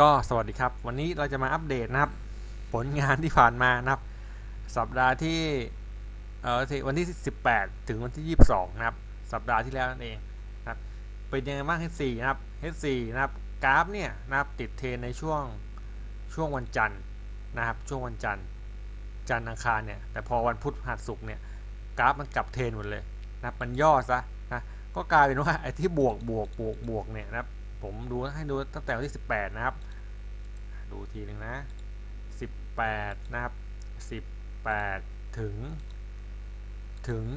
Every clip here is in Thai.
ก็สวัสดีครับ วันนี้เราจะมาอัปเดตนะครับ ผลงานที่ผ่านมานะครับ สัปดาห์ที่เออวันที่ 18 ถึงวันที่ 22 นะครับ สัปดาห์ที่แล้วนั่นเองนะครับเป็นยังไงบ้าง H4 นะครับ H4 นะครับกราฟเนี่ยนะครับติดเทรนในช่วงช่วงวันจันทร์นะครับ ช่วงวันจันทร์จันทร์อังคารเนี่ยแต่พอวันพุธพฤหัสศุกร์เนี่ยกราฟมันกลับเทรนหมดเลยนะครับมันย่อซะนะก็กลายเป็นว่าไอ้ที่บวกบวกบวกบวกเนี่ยนะครับผมดูให้ดูตั้งแต่วันที่ 18 นะครับ ดูทีหนึ่งนะ 18 นะครับ 18 ถึง ถึง 22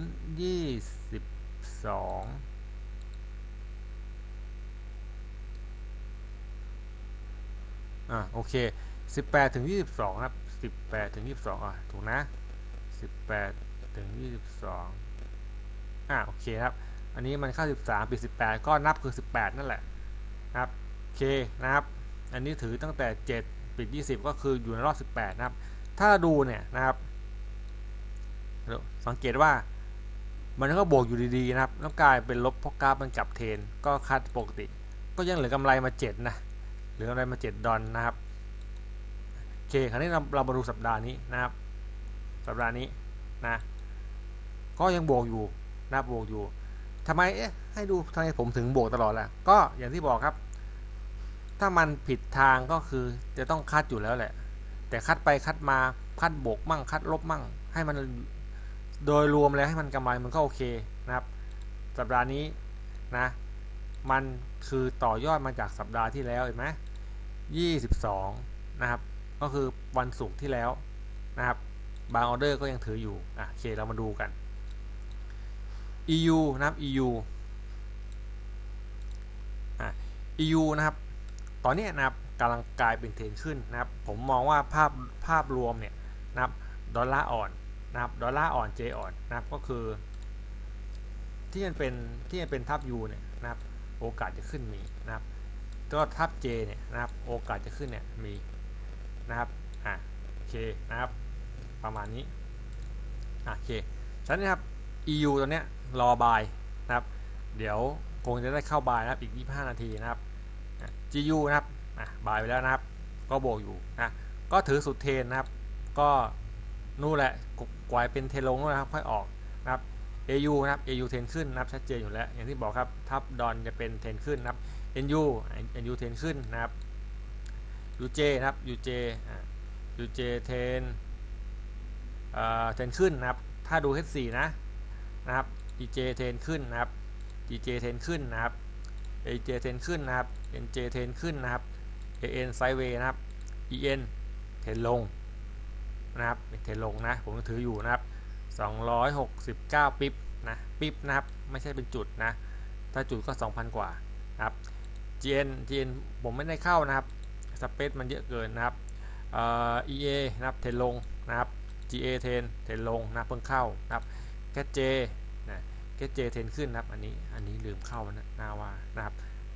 อ่าโอเค 18 ถึง 22นะครับ 18 ถึง 22 อะ ถูกนะ 18 ถึง 22 อ่าโอเคครับ อันนี้มันเข้า 13ปิด18 ก็นับคือ 18 นั่นแหละนะครับ โอเค นะครับ อันนี้ถือตั้งแต่ 7 ปิด 20 ก็คืออยู่ในรอบ 18 นะครับ ถ้าดูเนี่ยนะครับ สังเกตว่ามันก็บวกอยู่ดีๆนะครับ แล้วกลายเป็นลบเพราะกราฟมันกลับเทรนก็คัดปกติ ก็ยังเหลือกำไรมา 7 นะ เหลือกำไรมา 7 ดอลนะครับ โอเค คราวนี้เราเรามาดูสัปดาห์นี้นะครับ สัปดาห์นี้นะ ก็ยังบวกอยู่นะบวกอยู่ทำไม เอ๊ะ ให้ดูทำไมผมถึงบวกตลอดล่ะ ก็อย่างที่บอกครับ ถ้ามันผิดทางก็คือจะต้องคัดอยู่แล้วแหละ แต่คัดไปคัดมาคัดบวกมั่งคัดลบมั่ง ให้มันโดยรวมแล้วให้มันกำไรมันก็โอเคนะครับ สัปดาห์นี้นะมันคือต่อยอดมาจากสัปดาห์ที่แล้วเห็นไหมยี่สิบสองนะครับ ก็คือวันศุกร์ที่แล้วนะครับ บางออเดอร์ก็ยังถืออยู่ อะโอเค เรามาดูกัน EU นะครับ EU อะ EU นะครับ ตอนนี้นะครับกำลังกลายเป็นเทรนขึ้นนะครับ ผมมองว่าภาพภาพรวมเนี่ยนะครับดอลลาร์อ่อนนะครับดอลลาร์อ่อน J อ่อนนะครับก็คือ ที่มันเป็นที่มันเป็นทับ U เนี่ยนะครับโอกาสจะขึ้นมีนะครับก็ทับ J เนี่ยนะครับโอกาสจะขึ้นเนี่ยมีนะครับอะโอเคนะครับประมาณนี้อะโอเคฉะนั้นนะครับ EU ตัวเนี้ยรอบายนะครับ เดี๋ยวคงจะได้เข้าบายนะครับอีก 25 นาทีนะครับ GU นะครับอะบายไปแล้วนะครับ ก็โบวกอยู่นะก็ถือสุดเทรนนะครับ ก็นู่นแหละกวายเป็นเทรนลงนู่นนะครับค่อยออกนะครับ AU นะครับ AU เทรนขึ้นนะครับชัดเจนอยู่แล้ว อย่างที่บอกครับทับดอนจะเป็นเทรนขึ้นนะครับ NU NU เทรนขึ้นนะครับ UJ นะครับ UJ อะ UJ เทรนเอ่อเทรนขึ้นนะครับ ถ้าดู H4 นะนะครับ EJ เทรนขึ้นนะครับ GJ เทรนขึ้นนะครับ AJ เทนขึ้นนะครับ NJ เทนขึ้นนะครับ AN ไซด์เวย์นะครับ EN เทนลงนะครับเทนลงนะผมถืออยู่นะครับ 269 ปิ๊บนะปิ๊บนะครับไม่ใช่เป็นจุดนะถ้าจุดก็ 2,000 กว่านะครับ GN GN ผมไม่ได้เข้านะครับสเปซมันเยอะเกินนะครับเอ่อ EA นะครับเทนลงนะครับ GA เทนเทนลงนะเพิ่งเข้านะครับ แคท J นะแคท J เทนขึ้นนะครับ อันนี้อันนี้ลืมเข้านะน่าว่านะครับ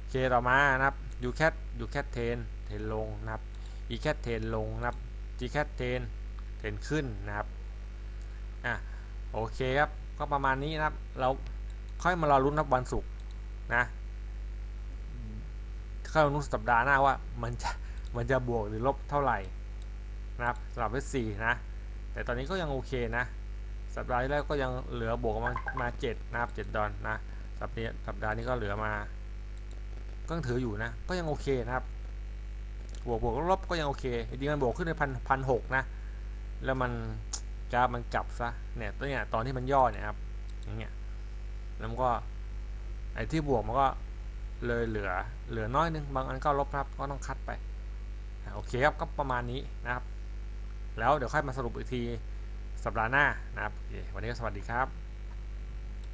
เคต่อมานะครับยูแคทยูแคทเทนเทนลงนะครับ E แคทเทนลงนะครับ G แคทเทนเทนขึ้นนะครับอะโอเคครับก็ประมาณนี้นะครับ เราค่อยมารอรุ้นนับวันศุกร์นะค่อยมาลุ้นสัปดาห์หน้าว่ามันจะมันจะบวกหรือลบเท่าไหร่นะครับสำหรับ S4 นะ แต่ตอนนี้ก็ยังโอเคนะ สัปดาห์ที่แล้วก็ยังเหลือบวกมามาเจ็ดนะครับเจ็ดดอลนะ สัปดาห์สัปดาห์นี้ก็เหลือมา ก็ยังถืออยู่นะ ก็ยังโอเคนะครับ บวกบวกลบก็ยังโอเค จริงๆมันบวกขึ้นในพันพันหกนะ แล้วมันกราฟมันกลับซะ เนี่ยตัวเนี่ยตอนที่มันย่อเนี่ยครับอย่างเงี้ย แล้วมันก็ไอ้ที่บวกมันก็เลยเหลือเหลือน้อยนึง บางอันก็ลบครับ ก็ต้องคัดไป โอเคครับ ก็ประมาณนี้นะครับ แล้วเดี๋ยวค่อยมาสรุปอีกที สัปดาห์หน้านะครับวันนี้ก็สวัสดีครับ